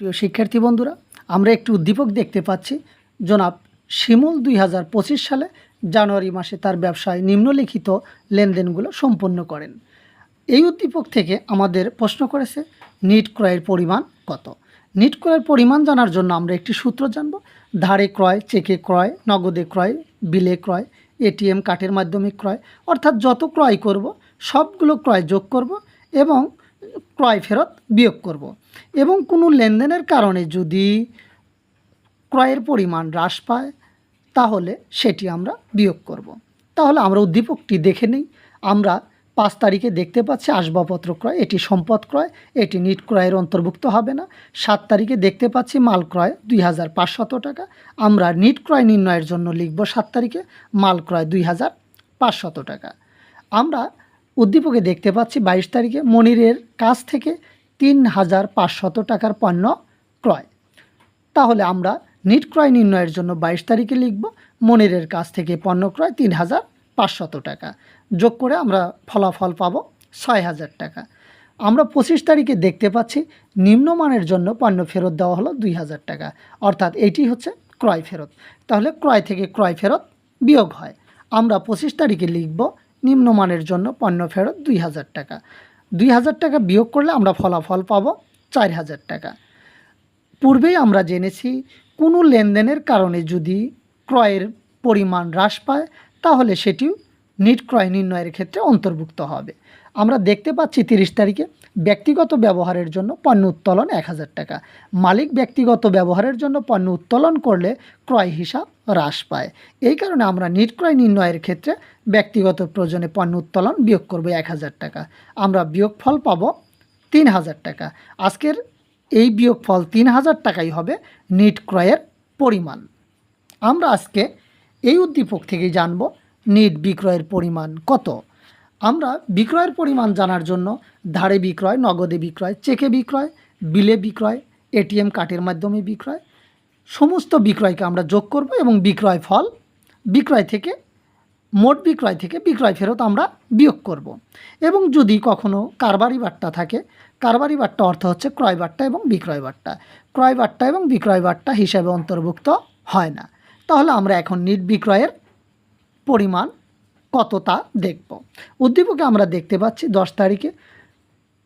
প্রিয় শিক্ষার্থী বন্ধুরা, আমরা একটি উদ্দীপক দেখতে পাচ্ছি। জনাব শিমুল দুই হাজার পঁচিশ সালে জানুয়ারি মাসে তার ব্যবসায় নিম্নলিখিত লেনদেনগুলো সম্পন্ন করেন। এই উদ্দীপক থেকে আমাদের প্রশ্ন করেছে, নিট ক্রয়ের পরিমাণ কত? নিট ক্রয়ের পরিমাণ জানার জন্য আমরা একটি সূত্র জানব। ধারে ক্রয়, চেকে ক্রয়, নগদে ক্রয়, বিলে ক্রয়, এটিএম কার্ডের মাধ্যমে ক্রয়, অর্থাৎ যত ক্রয় করব, সবগুলো ক্রয় যোগ করব এবং ক্রয় ফেরত বিয়োগ করব এবং কোনো লেনদেনের কারণে যদি ক্রয়ের পরিমাণ হ্রাস পায়, তাহলে সেটি আমরা বিয়োগ করব। তাহলে আমরা উদ্দীপকটি দেখে নিই। আমরা পাঁচ তারিখে দেখতে পাচ্ছি আসবাবপত্র ক্রয়, এটি সম্পদ ক্রয়, এটি নিট ক্রয়ের অন্তর্ভুক্ত হবে না। সাত তারিখে দেখতে পাচ্ছি মাল ক্রয় দুই হাজার পাঁচশত টাকা। আমরা নিট ক্রয় নির্ণয়ের জন্য লিখব সাত তারিখে মাল ক্রয় দুই হাজার পাঁচশত টাকা। আমরা উদ্দীপকে দেখতে পাচ্ছি বাইশ তারিখে মনিরের কাছ থেকে তিন হাজার পাঁচশত টাকার পণ্য ক্রয়। তাহলে আমরা নিট ক্রয় নির্ণয়ের জন্য বাইশ তারিখে লিখব, মনিরের কাছ থেকে পণ্য ক্রয় তিন হাজার পাঁচশত টাকা। যোগ করে আমরা ফলাফল পাবো ছয় হাজার টাকা। আমরা পঁচিশ তারিখে দেখতে পাচ্ছি নিম্নমানের জন্য পণ্য ফেরত দেওয়া হলো দুই হাজার টাকা। অর্থাৎ এটি হচ্ছে ক্রয় ফেরত। তাহলে ক্রয় থেকে ক্রয় ফেরত বিয়োগ হয়। আমরা পঁচিশ তারিখে লিখব নিম্নমানের জন্য পণ্য ফেরত দুই হাজার টাকা। দুই হাজার টাকা বিয়োগ করলে আমরা ফলাফল পাব চার হাজার টাকা। পূর্বেই আমরা জেনেছি, কোনো লেনদেনের কারণে যদি ক্রয়ের পরিমাণ হ্রাস পায়, তাহলে সেটিও নিট ক্রয় নির্ণয়ের ক্ষেত্রে অন্তর্ভুক্ত হবে। আমরা দেখতে পাচ্ছি তিরিশ তারিখে ব্যক্তিগত ব্যবহারের জন্য পণ্য উত্তোলন এক হাজার টাকা। মালিক ব্যক্তিগত ব্যবহারের জন্য পণ্য উত্তোলন করলে ক্রয় হিসাব হ্রাস পায়। এই কারণে আমরা নিট ক্রয় নির্ণয়ের ক্ষেত্রে ব্যক্তিগত প্রয়োজনে পণ্য উত্তোলন বিয়োগ করব এক হাজার টাকা। আমরা বিয়োগফল পাবো তিন হাজার টাকা। আজকের এই বিয়োগফল তিন হাজার টাকাই হবে নিট ক্রয়ের পরিমাণ। আমরা আজকে এই উদ্দীপক থেকেই জানব নিট বিক্রয়ের পরিমাণ কত। আমরা বিক্রয়ের পরিমাণ জানার জন্য ধারে বিক্রয়, নগদে বিক্রয়, চেকে বিক্রয়, বিলে বিক্রয়, এটিএম কার্ডের মাধ্যমে বিক্রয়, সমস্ত বিক্রয়কে আমরা যোগ করব এবং বিক্রয় ফল বিক্রয় থেকে, মোট বিক্রয় থেকে বিক্রয় ফেরত আমরা বিয়োগ করব। এবং যদি কখনো কারবারি বাট্টা থাকে, কারবারি বাট্টা অর্থ হচ্ছে ক্রয় বাট্টা এবং বিক্রয় বাট্টা ক্রয় বাট্টা এবং বিক্রয় বাট্টা হিসাবে অন্তর্ভুক্ত হয় না তাহলে আমরা এখন নিট বিক্রয়ের পরিমাণ কত তা দেখব? উদ্দীপকে আমরা দেখতে পাচ্ছি দশ তারিখে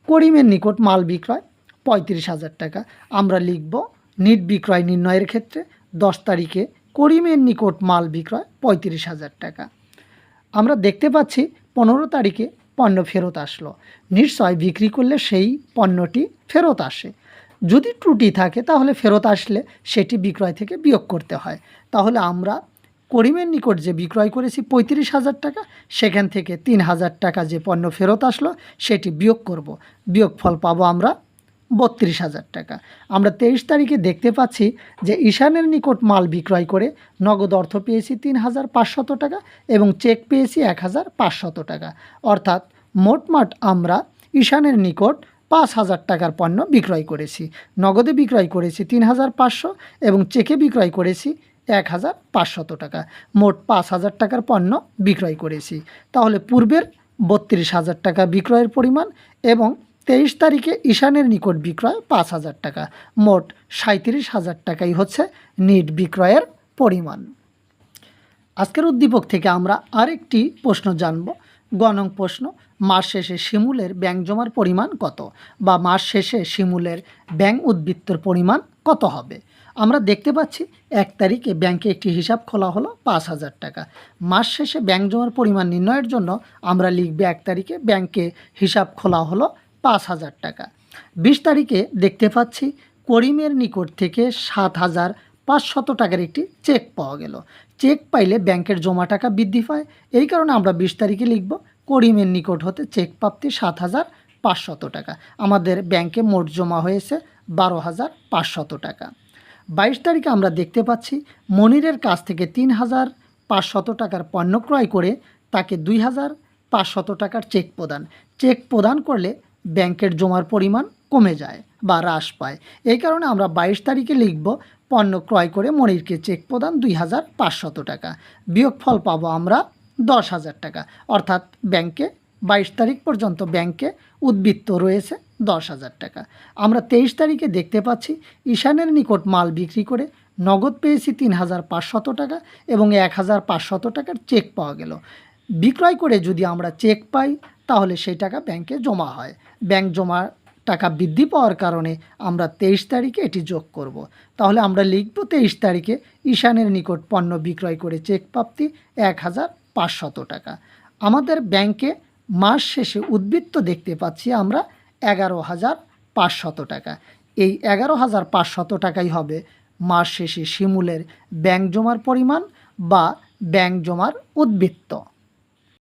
করিমের নিকট মাল বিক্রয় পঁয়ত্রিশ হাজার টাকা। আমরা লিখব নিট বিক্রয় নির্ণয়ের ক্ষেত্রে দশ তারিখে করিমের নিকট মাল বিক্রয় পঁয়ত্রিশ হাজার টাকা। আমরা দেখতে পাচ্ছি পনেরো তারিখে পণ্য ফেরত আসলো। নিশ্চয় বিক্রি করলে সেই পণ্যটি ফেরত আসে। যদি ত্রুটি থাকে তাহলে ফেরত আসলে সেটি বিক্রয় থেকে বিয়োগ করতে হয়। তাহলে আমরা করিমের নিকট যে বিক্রয় করেছি পঁয়ত্রিশ হাজার টাকা, সেখান থেকে তিন হাজার টাকা যে পণ্য ফেরত আসলো, সেটি বিয়োগ করব। বিয়োগ ফল পাবো আমরা বত্রিশ হাজার টাকা। আমরা তেইশ তারিখে দেখতে পাচ্ছি যে ঈশানের নিকট মাল বিক্রয় করে নগদ অর্থ পেয়েছি তিন হাজার পাঁচশত টাকা এবং চেক পেয়েছি এক হাজার পাঁচশত টাকা। অর্থাৎ মোটমাট আমরা ঈশানের নিকট পাঁচ হাজার টাকার পণ্য বিক্রয় করেছি। নগদে বিক্রয় করেছি তিন হাজার পাঁচশো এবং চেকে বিক্রয় করেছি এক হাজার পাঁচশত টাকা। মোট পাঁচ হাজার টাকার পণ্য বিক্রয় করেছি। তাহলে পূর্বের বত্রিশ হাজার টাকা বিক্রয়ের পরিমাণ এবং তেইশ তারিখে ঈশানের নিকট বিক্রয় পাঁচ হাজার টাকা। মোট সাঁত্রিশ হাজার টাকাই হচ্ছে নিট বিক্রয়ের পরিমাণ। আজকের উদ্দীপক থেকে আমরা আরেকটি প্রশ্ন জানব। গণং প্রশ্ন, মাস শেষে শিমুলের ব্যাংক জমার পরিমাণ কত বা মাস শেষে শিমুলের ব্যাংক উদ্বৃত্তর পরিমাণ কত হবে? আমরা দেখতে পাচ্ছি এক তারিখে ব্যাংকে একটি হিসাব খোলা হলো পাঁচ হাজার টাকা। মাস শেষে ব্যাংক জমার পরিমাণ নির্ণয়ের জন্য আমরা লিখবে এক তারিখে ব্যাংকে হিসাব খোলা হলো পাঁচ হাজার টাকা। বিশ তারিখে দেখতে পাচ্ছি করিমের নিকট থেকে সাত হাজার পাঁচশত টাকার একটি চেক পাওয়া গেল। চেক পাইলে ব্যাংকের জমা টাকা বৃদ্ধি পায়। এই কারণে আমরা বিশ তারিখে লিখব করিমের নিকট হতে চেক প্রাপ্তি সাত হাজার পাঁচশত টাকা। আমাদের ব্যাংকে মোট জমা হয়েছে বারো হাজার পাঁচশত টাকা। বাইশ তারিখে আমরা দেখতে পাচ্ছি মনিরের কাছ থেকে তিন হাজার পাঁচশত টাকার পণ্য ক্রয় করে তাকে দুই হাজার পাঁচশত টাকার চেক প্রদান। চেক প্রদান করলে ব্যাংকের জমার পরিমাণ কমে যায় বা হ্রাস পায়। এই কারণে আমরা বাইশ তারিখে লিখব, পণ্য ক্রয় করে মনিরকে চেক প্রদান দুই হাজার পাঁচশত টাকা। বিয়োগফল পাবো আমরা দশ হাজার টাকা। অর্থাৎ ব্যাংকে বাইশ তারিখ পর্যন্ত ব্যাংকে উদ্বৃত্ত রয়েছে দশ হাজার টাকা। আমরা তেইশ তারিখে দেখতে পাচ্ছি ঈশানের নিকট মাল বিক্রি করে নগদ পেয়েছি তিন হাজার পাঁচশত টাকা এবং এক হাজার পাঁচশত টাকার চেক পাওয়া গেল। বিক্রয় করে যদি আমরা চেক পাই, তাহলে সেই টাকা ব্যাংকে জমা হয়। ব্যাংক জমা টাকা বৃদ্ধি পাওয়ার কারণে আমরা তেইশ তারিখে এটি যোগ করব। তাহলে আমরা লিখব তেইশ তারিখে ঈশানের নিকট পণ্য বিক্রয় করে চেক প্রাপ্তি এক হাজার পাঁচশত টাকা। আমাদের ব্যাংকে মাস শেষে উদ্বৃত্ত দেখতে পাচ্ছি আমরা এগারো হাজার পাঁচশত টাকা। এই এগারো হাজার পাঁচশত টাকাই হবে মাস শেষে শিমুলের ব্যাংক জমার পরিমাণ বা ব্যাংক জমার উদ্বৃত্ত।